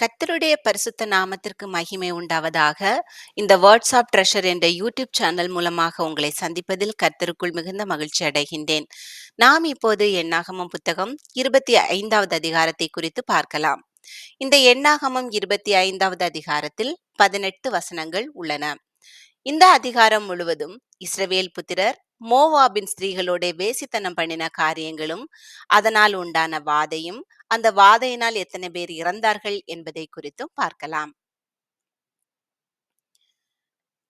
கர்த்தருடைய பரிசுத்த நாமத்திற்கு மகிமை உண்டாவதாக. இந்த வேர்ட்ஸ் ஆஃப் ட்ரெஷர் என்ற யூடியூப் சேனல் மூலமாக உங்களை சந்திப்பதில் கர்த்தருக்குள் மிகுந்த மகிழ்ச்சி அடைகின்றேன். நாம் இப்போது எண்ணாகமம் புத்தகம் இருபத்தி ஐந்தாவது அதிகாரத்தை குறித்து பார்க்கலாம். இந்த எண்ணாகமம் இருபத்தி ஐந்தாவது அதிகாரத்தில் பதினெட்டு வசனங்கள் உள்ளன. இந்த அதிகாரம் முழுவதும் இஸ்ரவேல் புத்திரர் மோவாபின் ஸ்திரீகளோட வேசித்தனம் பண்ணின காரியங்களும் அதனால் உண்டான வாதையும் அந்த வாதையினால் எத்தனை பேர் இறந்தார்கள் என்பதை குறித்தும் பார்க்கலாம்.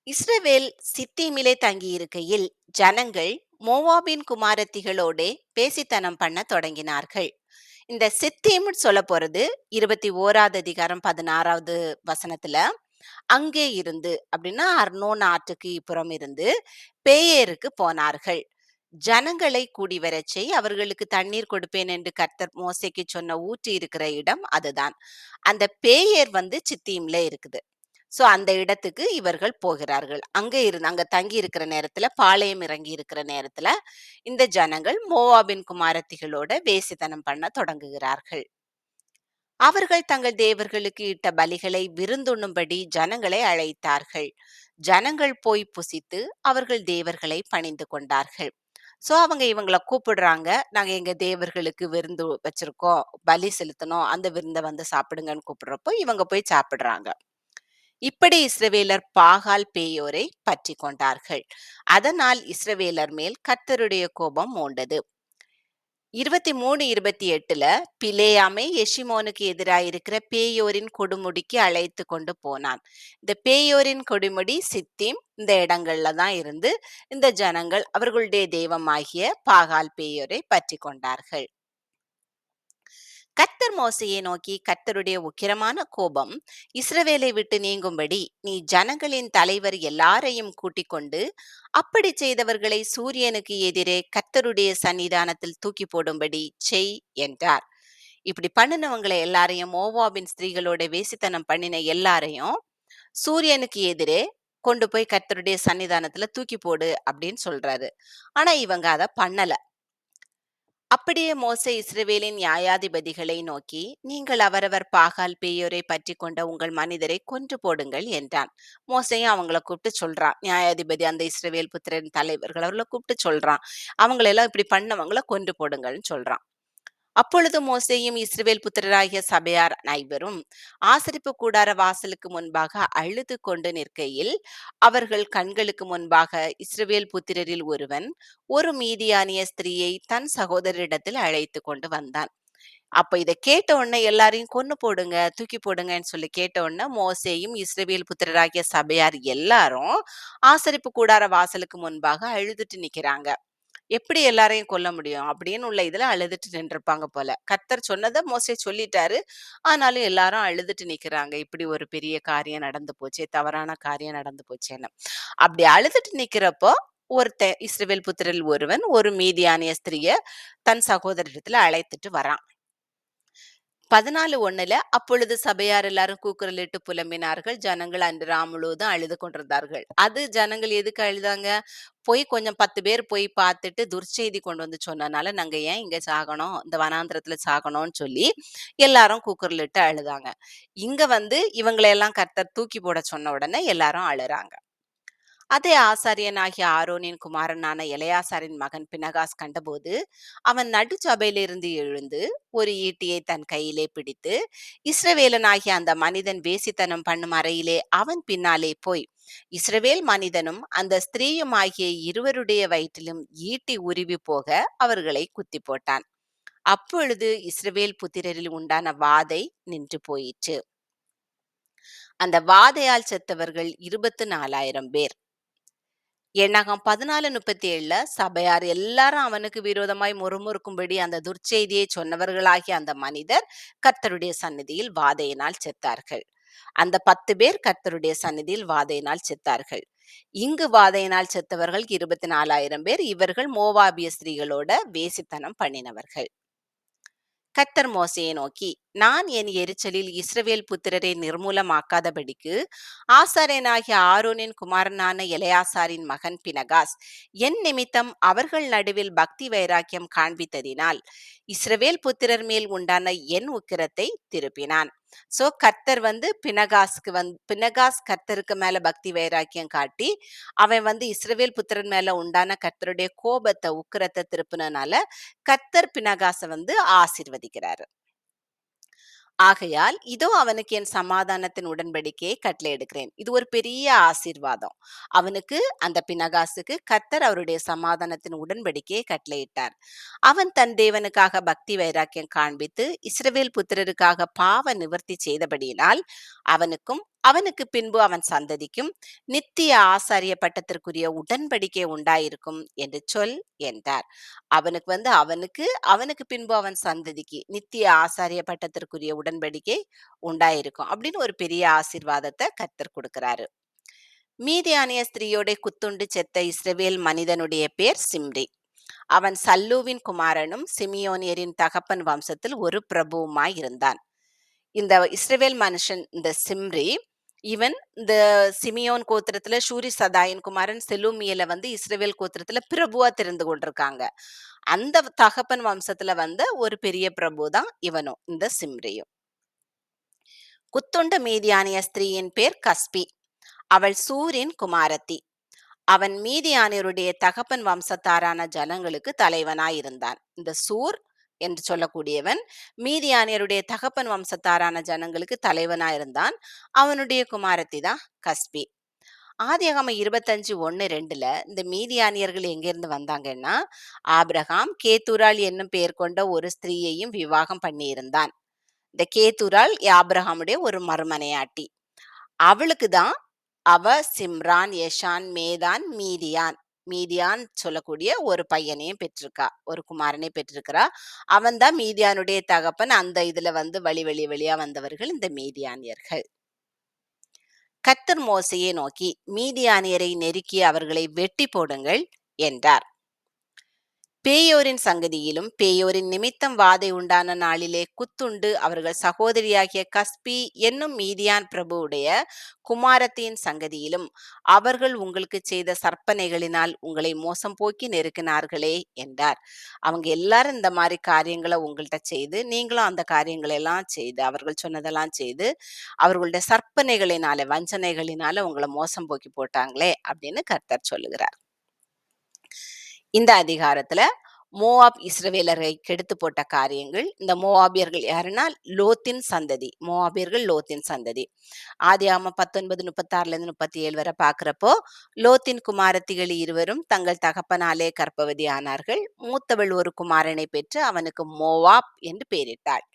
இஸ்ரவேல் சித்தீமிலே தங்கியிருக்கையில் ஜனங்கள் மோவாபின் குமாரத்திகளோடே பேசித்தனம் பண்ண தொடங்கினார்கள். இந்த சித்தீம்னு சொல்ல போறது இருபத்தி ஓராவது அதிகாரம் பதினாறாவது வசனத்துல அங்கே இருந்து அப்படின்னா அர்னோன் ஆற்றுக்கு இப்புறம் இருந்து பேயேருக்கு போனார்கள். ஜனங்களை கூடி வரச் செய் அவர்களுக்கு தண்ணீர் கொடுப்பேன் என்று கர்த்தர் மோசைக்கு சொன்ன ஊற்று இருக்கிற இடம் அதுதான். அந்த பேயர் வந்து சித்தீம்ல இருக்குது. சோ அந்த இடத்துக்கு இவர்கள் போகிறார்கள். அங்க இருந்து அங்க தங்கி இருக்கிற நேரத்துல பாளையம் இறங்கி இருக்கிற நேரத்துல இந்த ஜனங்கள் மோவாபின் குமாரத்திகளோட வேசித்தனம் பண்ண தொடங்குகிறார்கள். அவர்கள் தங்கள் தேவர்களுக்கு இட்ட பலிகளை விருந்துண்ணும்படி ஜனங்களை அழைத்தார்கள். ஜனங்கள் போய் புசித்து அவர்கள் தேவர்களை பணிந்து கொண்டார்கள். ஸோ அவங்க இவங்கள கூப்பிடுறாங்க. நாங்க எங்க தேவர்களுக்கு விருந்து வச்சிருக்கோம். பலி செலுத்தணும். அந்த விருந்தை வந்து சாப்பிடுங்கன்னு கூப்பிடுறப்போ இவங்க போய் சாப்பிடுறாங்க. இப்படி இஸ்ரவேலர் பாகால் பேயோரை பற்றி கொண்டார்கள். அதனால் இஸ்ரவேலர் மேல் கர்த்தருடைய கோபம் மூண்டது. இருபத்தி மூணு இருபத்தி எட்டுல பிலேயாமை எஷிமோனுக்கு எதிராக இருக்கிற பேயோரின் கொடுமுடிக்கு அழைத்து கொண்டு போனான். இந்த பேயோரின் கொடுமுடி சித்திம் இந்த இடங்கள்ல தான் இருந்து இந்த ஜனங்கள் அவர்களுடைய தெய்வமாகிய பாகால் பேயோரை பற்றி கொண்டார்கள். கர்த்தர் மோசையை நோக்கி கர்த்தருடைய உக்கிரமான கோபம் இஸ்ரவேலை விட்டு நீங்கும்படி நீ ஜனங்களின் தலைவர் எல்லாரையும் கூட்டிக் கொண்டு அப்படி செய்தவர்களை சூரியனுக்கு எதிரே கர்த்தருடைய சன்னிதானத்தில் தூக்கி போடும்படி செய் என்றார். இப்படி பண்ணினவங்களை எல்லாரையும் மோவாபின் ஸ்திரீகளோட வேசித்தனம் பண்ணின எல்லாரையும் சூரியனுக்கு எதிரே கொண்டு போய் கர்த்தருடைய சன்னிதானத்துல தூக்கி போடு அப்படின்னு சொல்றாரு. ஆனா இவங்க அதை பண்ணல. அப்படியே மோசே இஸ்ரவேலின் நியாயாதிபதிகளை நோக்கி நீங்கள் அவரவர் பாகால் பேயோரை பற்றி கொண்ட உங்கள் மனிதரை கொன்று போடுங்கள் என்றான். மோசையும் அவங்கள கூப்பிட்டு சொல்றான். நியாயாதிபதி அந்த இஸ்ரவேல் புத்திரன் தலைவர்கள் அவர்களை கூப்பிட்டு சொல்றான். அவங்களெல்லாம் இப்படி பண்ணவங்கள கொன்று போடுங்கள்னு சொல்றான். அப்பொழுது மோசேயும் இஸ்ரவேல் புத்திரராகிய சபையார் அனைவரும் ஆசரிப்பு கூடார வாசலுக்கு முன்பாக அழுது கொண்டு நிற்கையில் அவர்கள் கண்களுக்கு முன்பாக இஸ்ரவேல் புத்திரரில் ஒருவன் ஒரு மீதியானிய ஸ்திரீயை தன் சகோதரிடத்தில் அழைத்து கொண்டு வந்தான். அப்ப இதை கேட்ட உடனே எல்லாரையும் கொன்னு போடுங்க தூக்கி போடுங்கன்னு சொல்லி கேட்ட உடனே மோசேயும் இஸ்ரவேல் புத்திரராகிய சபையார் எல்லாரும் ஆசரிப்பு கூடார வாசலுக்கு முன்பாக அழுதுட்டு நிக்கிறாங்க. எப்படி எல்லாரையும் கொல்ல முடியும்? அப்படின்னு உள்ள இதுல அழுதுட்டு நின்றுப்பாங்க போல. கர்த்தர் சொன்னதை மோசே சொல்லிட்டாரு. ஆனாலும் எல்லாரும் அழுதுட்டு நிக்கிறாங்க. இப்படி ஒரு பெரிய காரியம் நடந்து போச்சே தவறான காரியம் நடந்து போச்சேன்னு. அப்படி அழுதுட்டு நிக்கிறப்போ ஒருத்தன் இஸ்ரவேல் புத்திரில் ஒருவன் ஒரு மீதியானிய ஸ்திரிய தன் சகோதரிடத்துல அழைத்துட்டு வரான். பதினாலு ஒண்ணுல அப்பொழுது சபையார் எல்லாரும் கூக்குரலிட்டு புலம்பினார்கள். ஜனங்கள் அன்று ராம் அழுது கொண்டிருந்தார்கள். அது ஜனங்கள் எதுக்கு அழுதாங்க? போய் கொஞ்சம் பத்து பேர் போய் பார்த்துட்டு துர்ச்செய்தி கொண்டு வந்து சொன்னனால நாங்க ஏன் இங்க சாகணும்? இந்த வனாந்திரத்துல சாகணும்னு சொல்லி எல்லாரும் கூக்குரலிட்டு அழுதாங்க. இங்க வந்து இவங்களையெல்லாம் கர்த்தர் தூக்கி போட சொன்ன உடனே எல்லாரும் அழுறாங்க. அதே ஆசாரியனாகிய ஆரோனின் குமாரனான இளையாசாரின் மகன் பினகாஸ் கண்டபோது அவன் நடுச்சபையிலிருந்து எழுந்து ஒரு ஈட்டியை தன் கையிலே பிடித்து இஸ்ரவேலனாகிய அந்த மனிதன் வேசித்தனம் பண்ணும் அறையிலே அவன் பின்னாலே போய் இஸ்ரவேல் மனிதனும் அந்த ஸ்திரீயும் ஆகிய இருவருடைய வயிற்றிலும் ஈட்டி உருவி போக அவர்களை குத்தி போட்டான். அப்பொழுது இஸ்ரவேல் புத்திரரில் உண்டான வாதை நின்று போயிற்று. அந்த வாதையால் செத்தவர்கள் இருபத்து நாலாயிரம் பேர். எண்ணகம் பதினாலு முப்பத்தி ஏழுல சபையார் எல்லாரும் அவனுக்கு விரோதமாய் முறுமுறுக்கும்படி அந்த துர்ச்செய்தியை சொன்னவர்களாகிய அந்த மனிதர் கர்த்தருடைய சந்நிதியில் வாதையினால் செத்தார்கள். அந்த பத்து பேர் கர்த்தருடைய சந்நிதியில் வாதையினால் செத்தார்கள். இங்கு வாதையினால் செத்தவர்கள் இருபத்தி நாலாயிரம் பேர். இவர்கள் மோவாபிய ஸ்திரீகளோட வேசித்தனம் பண்ணினவர்கள். கத்தர் மோசையை நோக்கி நான் என் எரிச்சலில் இஸ்ரவேல் புத்திரரை நிர்மூலமாக்காதபடிக்கு ஆசாரியனாகிய ஆரோனின் குமாரனான இளையாசாரின் மகன் பினகாஸ் என் நிமித்தம் அவர்கள் நடுவில் பக்தி வைராக்கியம் காண்பித்ததினால் இஸ்ரவேல் புத்திரர் மேல் உண்டான என் உக்கிரத்தை திருப்பினான். சோ கர்த்தர் வந்து பினகாஸ்க்கு வந் பினகாஸ் கர்த்தருக்கு மேல பக்தி வைராக்கியம் காட்டி அவன் வந்து இஸ்ரவேல் புத்திரன் மேல உண்டான கர்த்தருடைய கோபத்தை உக்கிரத்தை திருப்பினனால கர்த்தர் பினகாசை வந்து ஆசிர்வதிக்கிறாரு. ஆகையால் இதோ அவனுக்கு என் சமாதானத்தின் உடன்படிக்கையை கட்டளையிடுகிறேன் இது ஒரு பெரிய ஆசீர்வாதம். அவனுக்கு அந்த பினகாசுக்கு கர்த்தர் அவருடைய சமாதானத்தின் உடன்படிக்கையை கட்டளையிட்டார். அவன் தன் தேவனுக்காக பக்தி வைராக்கியம் காண்பித்து இஸ்ரவேல் புத்திரருக்காக பாவ நிவர்த்தி செய்தபடியினால் அவனுக்கும் அவனுக்கு பின்பு அவன் சந்ததிக்கும் நித்திய ஆசாரிய பட்டத்திற்குரிய உடன்படிக்கை உண்டாயிருக்கும் என்று சொல் என்றார். அவனுக்கு வந்து அவனுக்கு அவனுக்கு பின்பு அவன் சந்ததிக்கு நித்திய ஆசாரிய பட்டத்திற்குரிய உடன்படிக்கை உண்டாயிருக்கும் அப்படின்னு ஒரு பெரிய ஆசீர்வாதத்தை கர்த்தர் கொடுக்கிறாரு. மீதியானிய ஸ்திரீயோட குத்துண்டு செத்த இஸ்ரவேல் மனிதனுடைய பேர் சிம்ரி. அவன் சல்லூவின் குமாரனும் சிமியோனியரின் தகப்பன் வம்சத்தில் ஒரு பிரபுவுமாய் இருந்தான். இந்த இஸ்ரவேல் மனுஷன் இந்த சிம்ரி இவன் இந்த சிமியோன் கோத்திரத்துல ஷூரி சதாயன் குமாரன் செலூமியல வந்து இஸ்ரேவேல் கோத்திரத்துல பிரபுவா தெரிந்து கொண்டிருக்காங்க. அந்த தகப்பன் வம்சத்துல வந்த ஒரு பெரிய பிரபு தான் இவனும் இந்த சிம்ரியும். குத்துண்ட மீதியானிய ஸ்திரீயின் பேர் கஸ்பி. அவள் சூரியன் குமாரத்தி. அவன் மீதியானியருடைய தகப்பன் வம்சத்தாரான ஜனங்களுக்கு தலைவனாயிருந்தான். இந்த சூர் என்று சொல்லக்கூடியவன். மீதியானியருடைய தகப்பன் வம்சத்தாரான ஜனங்களுக்கு தலைவனாயிருந்தான். அவனுடைய குமாரத்தி தான் கஸ்பி. ஆதியகம இருபத்தஞ்சு ஒன்று ரெண்டுல இந்த மீதியானியர்கள் எங்கிருந்து வந்தாங்கன்னா ஆபிரகாம் கேத்துரால் என்னும் பெயர் கொண்ட ஒரு ஸ்திரீயையும் விவாகம் பண்ணியிருந்தான். இந்த கேத்துரால் ஆப்ரஹாமுடைய ஒரு மறுமனையாட்டி. அவளுக்கு தான் அவ சிம்ரான் யஷான் மேதான் மீதியான் மீதியான் சொல்லக்கூடிய ஒரு பையனையும் பெற்றிருக்கா. ஒரு குமாரனை பெற்றிருக்கிறா. அவன் தான் மீதியானுடைய தகப்பன். அந்த இதுல வந்து வழி வழி வழியா வந்தவர்கள் இந்த மீதியானியர்கள். கத்தர் மோசையை நோக்கி மீதியானியரை நெருக்கி அவர்களை வெட்டி போடுங்கள் என்றார். பேயோரின் சங்கதியிலும் பேயோரின் நிமித்தம் வாதை உண்டான நாளிலே குத்துண்டு அவர்கள் சகோதரியாகிய கஸ்பி என்னும் மீதியான் பிரபுவுடைய குமாரத்தியின் சங்கதியிலும் அவர்கள் உங்களுக்கு செய்த சற்பனைகளினால் உங்களை மோசம் போக்கி நெருக்கினார்களே என்றார். அவங்க எல்லாரும் இந்த மாதிரி காரியங்களை உங்கள்கிட்ட செய்து நீங்களும் அந்த காரியங்களை எல்லாம் செய்து அவர்கள் சொன்னதெல்லாம் செய்து அவர்களுடைய சற்பனைகளினால வஞ்சனைகளினால உங்களை மோசம் போக்கி போட்டாங்களே அப்படின்னு கர்த்தர் சொல்லுகிறார். இந்த அதிகாரத்துல மோவாப் இஸ்ரவேலரை கெடுத்து போட்ட காரியங்கள் இந்த மோவாபியர்கள் யாருன்னா லோத்தின் சந்ததி மோவாபியர்கள் லோத்தின் சந்ததி. ஆதியாம பத்தொன்பது முப்பத்தாறுல இருந்து முப்பத்தி ஏழு வரை பாக்குறப்போ லோத்தின் குமாரத்திகள் இருவரும் தங்கள் தகப்பனாலே கற்பவதி ஆனார்கள். மூத்தவள் ஒரு குமாரனை பெற்று அவனுக்கு மோவாப் என்று பெயரிட்டாள்.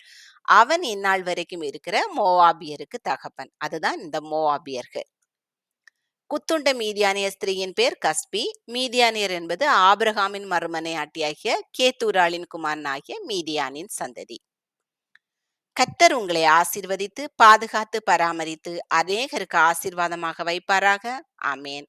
அவன் இந்நாள் வரைக்கும் இருக்கிற மோவாபியருக்கு தகப்பன். அதுதான் இந்த மோவாபியர்கள். குத்துண்ட மீதியானிய ஸ்திரீயின் பேர் கஸ்பி. மீதியானியர் என்பது ஆபிரகாமின் மறுமனையாட்டியாகிய கேத்தூராளின் குமாரனாகிய மீதியானின் சந்ததி. கத்தர் உங்களை ஆசிர்வதித்து பாதுகாத்து பராமரித்து அநேகருக்கு ஆசீர்வாதமாக வைப்பாராக. ஆமேன்.